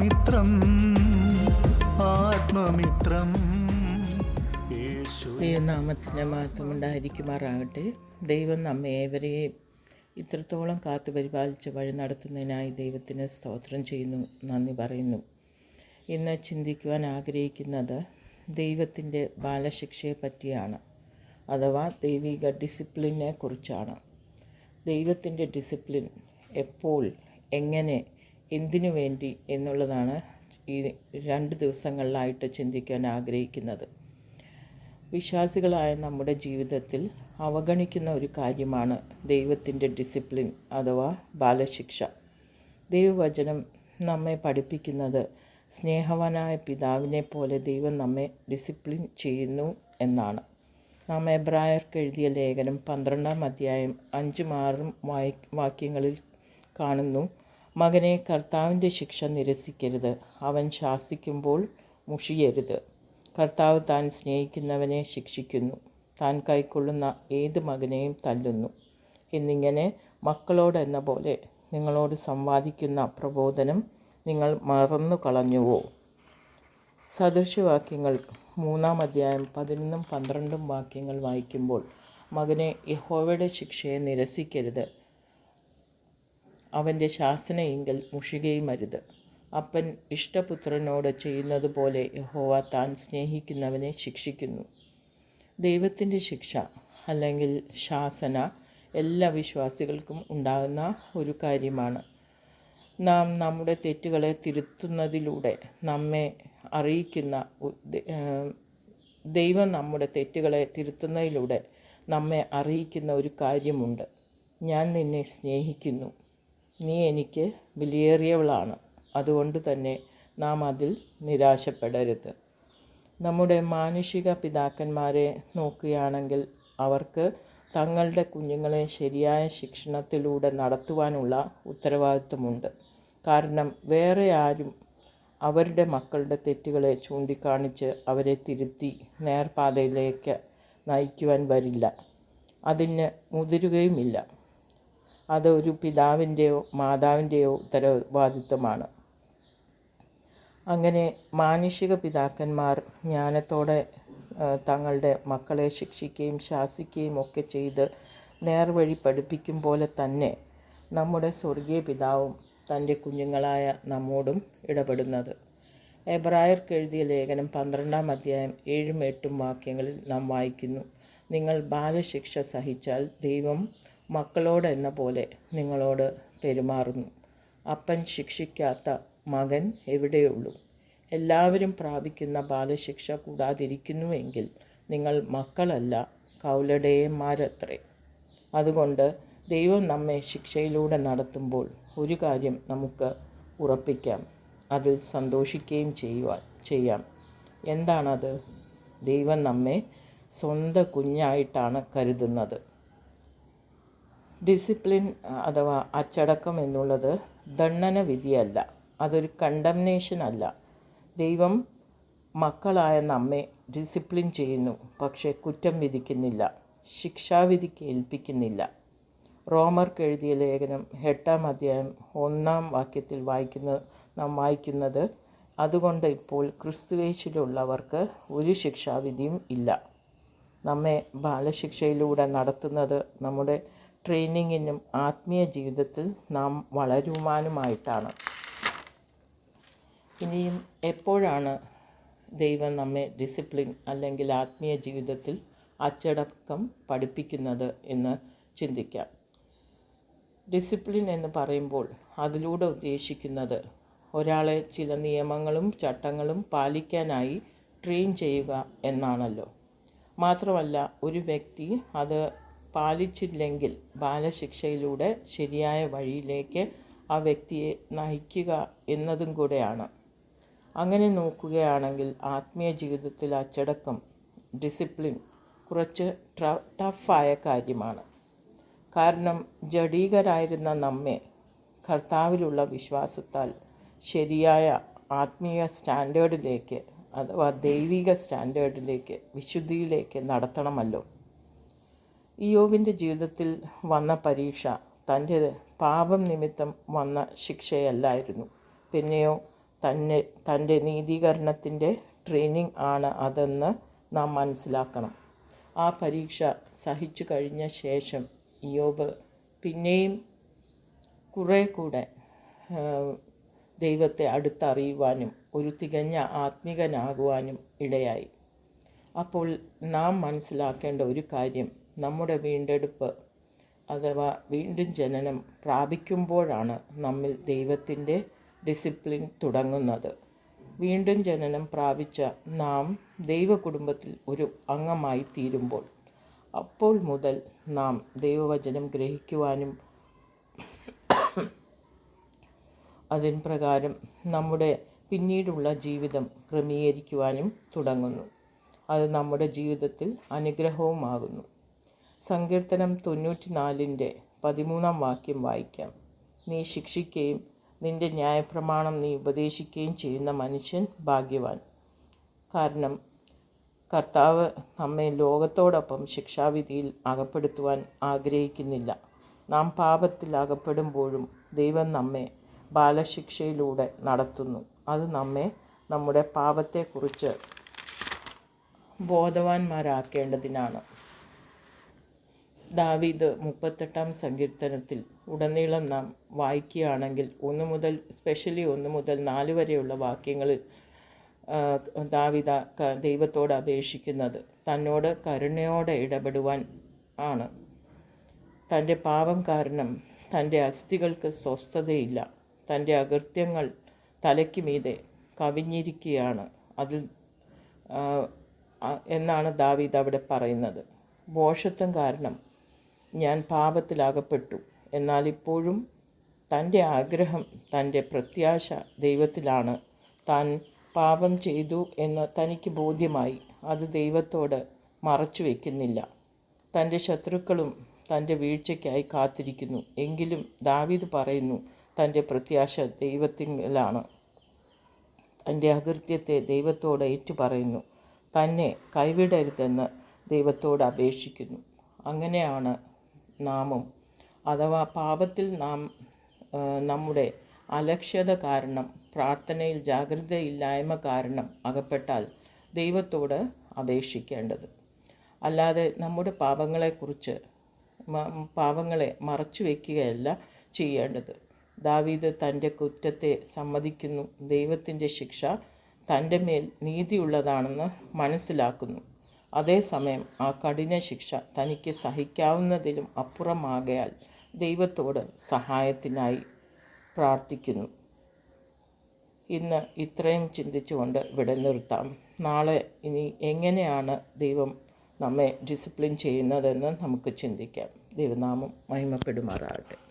ആത്മമിത്രം ആത്മമിത്രം. ദൈവനാമത്തിന്റെ മഹത്വം ഉണ്ടായിരിക്കുമാറാകട്ടെ. ദൈവം നമ്മെ ഏവരെയും ഇത്രത്തോളം കാത്തു പരിപാലിച്ച് വഴി നടത്തുന്നതിനായി ദൈവത്തിന് സ്തോത്രം ചെയ്യുന്നു നന്ദി പറയുന്നു. ഇന്ന് ചിന്തിക്കുവാൻ ആഗ്രഹിക്കുന്നത് ദൈവത്തിന്റെ ബാലശിക്ഷയെ പറ്റിയാണ് അഥവാ ദൈവിക ഡിസിപ്ലിനെ കുറിച്ചാണ്. ദൈവത്തിന്റെ ഡിസിപ്ലിൻ എപ്പോൾ എങ്ങനെ എന്തിനു വേണ്ടി എന്നുള്ളതാണ് ഈ രണ്ട് ദിവസങ്ങളിലായിട്ട് ചിന്തിക്കാൻ ആഗ്രഹിക്കുന്നത്. വിശ്വാസികളായ നമ്മുടെ ജീവിതത്തിൽ അവഗണിക്കുന്ന ഒരു കാര്യമാണ് ദൈവത്തിന്റെ ഡിസിപ്ലിൻ അഥവാ ബാലശിക്ഷ. ദൈവവചനം നമ്മെ പഠിപ്പിക്കുന്നത് സ്നേഹവാനായ പിതാവിനെ പോലെ ദൈവം നമ്മെ ഡിസിപ്ലിൻ ചെയ്യുന്നു എന്നാണ്. നാം എബ്രായർക്ക് എഴുതിയ ലേഖനം പന്ത്രണ്ടാം അധ്യായം അഞ്ചും ആറും വാക്യങ്ങളിൽ കാണുന്നു. മകനെ കർത്താവിന്റെ ശിക്ഷ നിരസിക്കരുത്. അവൻ ശാസിക്കുമ്പോൾ മുഷിയരുത്. കർത്താവ് താൻ സ്നേഹിക്കുന്നവനെ ശിക്ഷിക്കുന്നു. താൻ കൈക്കൊള്ളുന്ന ഏത് മകനെയും തല്ലുന്നു. എന്നിങ്ങനെ മക്കളോടെന്ന പോലെ നിങ്ങളോട് സംവാദിക്കുന്ന പ്രബോധനം നിങ്ങൾ മറന്നു കളഞ്ഞുവോ? സദൃശവാക്യങ്ങൾ മൂന്നാം അധ്യായം പതിനൊന്നും പന്ത്രണ്ടും വാക്യങ്ങൾ വായിക്കുമ്പോൾ മകനെ യഹോവയുടെ ശിക്ഷയെ നിരസിക്കരുത്. അവന്റെ ശാസനയെങ്കിൽ മുഷികയും അരുത്. അപ്പൻ ഇഷ്ടപുത്രനോട് ചെയ്യുന്നത് പോലെ യഹോവ താൻ സ്നേഹിക്കുന്നവനെ ശിക്ഷിക്കുന്നു. ദൈവത്തിന്റെ ശിക്ഷ അല്ലെങ്കിൽ ശാസന എല്ലാ വിശ്വാസികൾക്കും ഉണ്ടാകുന്ന ഒരു കാര്യമാണ്. നാം നമ്മുടെ തെറ്റുകളെ തിരുത്തുന്നതിലൂടെ നമ്മെ അറിയിക്കുന്ന ദൈവം നമ്മുടെ തെറ്റുകളെ തിരുത്തുന്നതിലൂടെ നമ്മെ അറിയിക്കുന്ന ഒരു കാര്യമുണ്ട്. ഞാൻ നിന്നെ സ്നേഹിക്കുന്നു. നീ എനിക്ക് വിലയേറിയവളാണ്. അതുകൊണ്ട് തന്നെ നാം അതിൽ നിരാശപ്പെടരുത്. നമ്മുടെ മാനുഷിക പിതാക്കന്മാരെ നോക്കുകയാണെങ്കിൽ അവർക്ക് തങ്ങളുടെ കുഞ്ഞുങ്ങളെ ശരിയായ ശിക്ഷണത്തിലൂടെ നടത്തുവാനുള്ള ഉത്തരവാദിത്വമുണ്ട്. കാരണം വേറെ ആരും അവരുടെ മക്കളുടെ തെറ്റുകളെ ചൂണ്ടിക്കാണിച്ച് അവരെ തിരുത്തി നേർപാതയിലേക്ക് നയിക്കുവാൻ വരില്ല. അതിന് മുതിരുകയുമില്ല. അത് ഒരു പിതാവിന്റെയോ മാതാവിന്റെയോ ഉത്തരവാദിത്വമാണ്. അങ്ങനെ മാനുഷിക പിതാക്കന്മാർ ജ്ഞാനത്തോടെ തങ്ങളുടെ മക്കളെ ശിക്ഷിക്കുകയും ശാസിക്കുകയും ഒക്കെ ചെയ്ത് നേർവഴി പഠിപ്പിക്കും പോലെ തന്നെ നമ്മുടെ സ്വർഗീയ പിതാവും തന്റെ കുഞ്ഞുങ്ങളായ നമ്മോടും ഇടപെടുന്നത്. എബ്രായർക്ക് എഴുതിയ ലേഖനം പന്ത്രണ്ടാം അധ്യായം ഏഴും എട്ടും വാക്യങ്ങളിൽ നാം വായിക്കുന്നു. നിങ്ങൾ ബാലശിക്ഷ സഹിച്ചാൽ ദൈവം മക്കളോട് എന്ന പോലെ നിങ്ങളോട് പെരുമാറുന്നു. അപ്പൻ ശിക്ഷിക്കാത്ത മകൻ എവിടെയുള്ളൂ? എല്ലാവരും പ്രാപിക്കുന്ന ബാലശിക്ഷ കൂടാതിരിക്കുന്നുവെങ്കിൽ നിങ്ങൾ മക്കളല്ല കൗലടേയന്മാരത്രേ. അതുകൊണ്ട് ദൈവം നമ്മെ ശിക്ഷയിലൂടെ നടത്തുമ്പോൾ ഒരു കാര്യം നമുക്ക് ഉറപ്പിക്കാം. അതിൽ സന്തോഷിക്കുകയും ചെയ്യുവാൻ ചെയ്യാം. എന്താണത്? ദൈവം നമ്മെ സ്വന്തം കുഞ്ഞായിട്ടാണ് കരുതുന്നത്. ഡിസിപ്ലിൻ അഥവാ അച്ചടക്കം എന്നുള്ളത് ദണ്ഡന വിധിയല്ല. അതൊരു കണ്ടംനേഷൻ അല്ല. ദൈവം മക്കളായ നമ്മെ ഡിസിപ്ലിൻ ചെയ്യുന്നു പക്ഷേ കുറ്റം വിധിക്കുന്നില്ല ശിക്ഷാവിധിക്ക് ഏൽപ്പിക്കുന്നില്ല. റോമർക്ക് എഴുതിയ ലേഖനം എട്ടാം അധ്യായം ഒന്നാം വാക്യത്തിൽ വായിക്കുന്ന നാം വായിക്കുന്നത് അതുകൊണ്ട് ഇപ്പോൾ ക്രിസ്തുവേശിലുള്ളവർക്ക് ഒരു ശിക്ഷാവിധിയും ഇല്ല. നമ്മെ ബാലശിക്ഷയിലൂടെ നടത്തുന്നത് നമ്മുടെ ട്രെയിനിങ്ങിനും ആത്മീയ ജീവിതത്തിൽ നാം വളരുവാനുമായിട്ടാണ്. ഇനിയും എപ്പോഴാണ് ദൈവം നമ്മെ ഡിസിപ്ലിൻ അല്ലെങ്കിൽ ആത്മീയ ജീവിതത്തിൽ അച്ചടക്കം പഠിപ്പിക്കുന്നത് എന്ന് ചിന്തിക്കാം. ഡിസിപ്ലിൻ എന്ന് പറയുമ്പോൾ അതിലൂടെ ഉദ്ദേശിക്കുന്നത് ഒരാളെ ചില നിയമങ്ങളും ചട്ടങ്ങളും പാലിക്കാനായി ട്രെയിൻ ചെയ്യുക എന്നാണല്ലോ. മാത്രമല്ല ഒരു വ്യക്തി അത് പാലിച്ചില്ലെങ്കിൽ ബാലശിക്ഷയിലൂടെ ശരിയായ വഴിയിലേക്ക് ആ വ്യക്തിയെ നയിക്കുക എന്നതും കൂടെയാണ്. അങ്ങനെ നോക്കുകയാണെങ്കിൽ ആത്മീയ ജീവിതത്തിൽ അച്ചടക്കം ഡിസിപ്ലിൻ കുറച്ച് ടഫായ കാര്യമാണ്. കാരണം ജഡീകരായിരുന്ന നമ്മെ കർത്താവിലുള്ള വിശ്വാസത്താൽ ശരിയായ ആത്മീയ സ്റ്റാൻഡേർഡിലേക്ക് അഥവാ ദൈവിക സ്റ്റാൻഡേർഡിലേക്ക് വിശുദ്ധിയിലേക്ക് നടത്തണമല്ലോ. ഇയോവിന്റെ ജീവിതത്തിൽ വന്ന പരീക്ഷ തന്റെ പാപം നിമിത്തം വന്ന ശിക്ഷയല്ലായിരുന്നു. പിന്നെയോ തന്നെ തന്റെ നീതീകരണത്തിന്റെ ട്രെയിനിങ് ആണ് അതെന്ന് നാം മനസ്സിലാക്കണം. ആ പരീക്ഷ സഹിച്ചു കഴിഞ്ഞ ശേഷം യോബ് പിന്നെയും കുറേ കൂടെ ദൈവത്തെ അടുത്തറിയുവാനും ഒരു തികഞ്ഞ ആത്മികനാകുവാനും ഇടയായി. അപ്പോൾ നാം മനസ്സിലാക്കേണ്ട ഒരു കാര്യം നമ്മുടെ വീണ്ടെടുപ്പ് അഥവാ വീണ്ടും ജനനം പ്രാപിക്കുമ്പോഴാണ് നമ്മിൽ ദൈവത്തിന്റെ ഡിസിപ്ലിൻ തുടങ്ങുന്നത്. വീണ്ടും ജനനം പ്രാപിച്ച നാം ദൈവ കുടുംബത്തിൽ ഒരു അംഗമായി തീരുമ്പോൾ അപ്പോൾ മുതൽ നാം ദൈവവചനം ഗ്രഹിക്കുവാനും അതിൻ പ്രകാരം നമ്മുടെ പിന്നീടുള്ള ജീവിതം ക്രമീകരിക്കുവാനും തുടങ്ങുന്നു. അത് നമ്മുടെ ജീവിതത്തിൽ അനുഗ്രഹവുമാകുന്നു. സങ്കീർത്തനം തൊണ്ണൂറ്റിനാലിന്റെ പതിമൂന്നാം വാക്യം വായിക്കാം. നീ ശിക്ഷിക്കുകയും നിന്റെ ന്യായപ്രമാണം നീ ഉപദേശിക്കുകയും ചെയ്യുന്ന മനുഷ്യൻ ഭാഗ്യവാൻ. കാരണം കർത്താവ് നമ്മെ ലോകത്തോടൊപ്പം ശിക്ഷാവിധിയിൽ അകപ്പെടുത്തുവാൻ ആഗ്രഹിക്കുന്നില്ല. നാം പാപത്തിൽ അകപ്പെടുമ്പോഴും ദൈവം നമ്മെ ബാലശിക്ഷയിലൂടെ നടത്തുന്നു. അത് നമ്മെ നമ്മുടെ പാപത്തെക്കുറിച്ച് ബോധവാന്മാരാക്കേണ്ടതിനാണ്. ദാവീദ് മുപ്പത്തെട്ടാം സങ്കീർത്തനത്തിൽ ഉടനീളം നാം വായിക്കുകയാണെങ്കിൽ ഒന്ന് മുതൽ സ്പെഷ്യലി ഒന്ന് മുതൽ നാല് വരെയുള്ള വാക്യങ്ങളിൽ ദാവിത ദൈവത്തോട് അപേക്ഷിക്കുന്നത് തന്നോട് കരുണയോടെ ഇടപെടുവാൻ ആണ്. തന്റെ പാപം കാരണം തന്റെ അസ്ഥികൾക്ക് സ്വസ്ഥതയില്ല. തന്റെ അകൃത്യങ്ങൾ തലയ്ക്ക് മീതെ കവിഞ്ഞിരിക്കുകയാണ്. അതിൽ എന്നാണ് ദാവീദ് അവിടെ പറയുന്നത്. മോഷത്വം കാരണം ഞാൻ പാപത്തിലകപ്പെട്ടു. എന്നാൽ ഇപ്പോഴും തന്റെ ആഗ്രഹം തന്റെ പ്രത്യാശ ദൈവത്തിലാണ്. താൻ പാപം ചെയ്തു എന്ന് തനിക്ക് ബോധ്യമായി. അത് ദൈവത്തോട് മറച്ചു വയ്ക്കുന്നില്ല തന്റെ ശത്രുക്കളും തന്റെ വീഴ്ചയ്ക്കായി കാത്തിരിക്കുന്നു. എങ്കിലും ദാവീദ് പറയുന്നു തന്റെ പ്രത്യാശ ദൈവത്തിലാണ്. തന്റെ അകൃത്യത്തെ ദൈവത്തോട് ഏറ്റുപറയുന്നു. തന്നെ കൈവിടരുതെന്ന് ദൈവത്തോട് അപേക്ഷിക്കുന്നു. അങ്ങനെയാണ് നാമും അഥവാ പാപത്തിൽ നാം നമ്മുടെ അലക്ഷ്യത കാരണം പ്രാർത്ഥനയിൽ ജാഗ്രതയില്ലായ്മ കാരണം അകപ്പെട്ടാൽ ദൈവത്തോട് അപേക്ഷിക്കേണ്ടത്. അല്ലാതെ നമ്മുടെ പാപങ്ങളെക്കുറിച്ച് പാപങ്ങളെ മറച്ചു വയ്ക്കുകയല്ല ചെയ്യേണ്ടത്. ദാവീദ് തന്റെ കുറ്റത്തെ സമ്മതിക്കുന്നു ദൈവത്തിന്റെ ശിക്ഷ തന്റെ മേൽ നീതിയുള്ളതാണെന്ന് മനസ്സിലാക്കുന്നു. അതേസമയം ആ കഠിന ശിക്ഷ തനിക്ക് സഹിക്കാവുന്നതിലും അപ്പുറമാകയാൽ ദൈവത്തോട് സഹായത്തിനായി പ്രാർത്ഥിക്കുന്നു. ഇന്ന് ഇത്രയും ചിന്തിച്ചുകൊണ്ട് ഇവിടെ നിർത്താം. നാളെ ഇനി എങ്ങനെയാണ് ദൈവം നമ്മെ ഡിസിപ്ലിൻ ചെയ്യുന്നതെന്ന് നമുക്ക് ചിന്തിക്കാം. ദൈവനാമം മഹിമപ്പെടുമാറാകട്ടെ.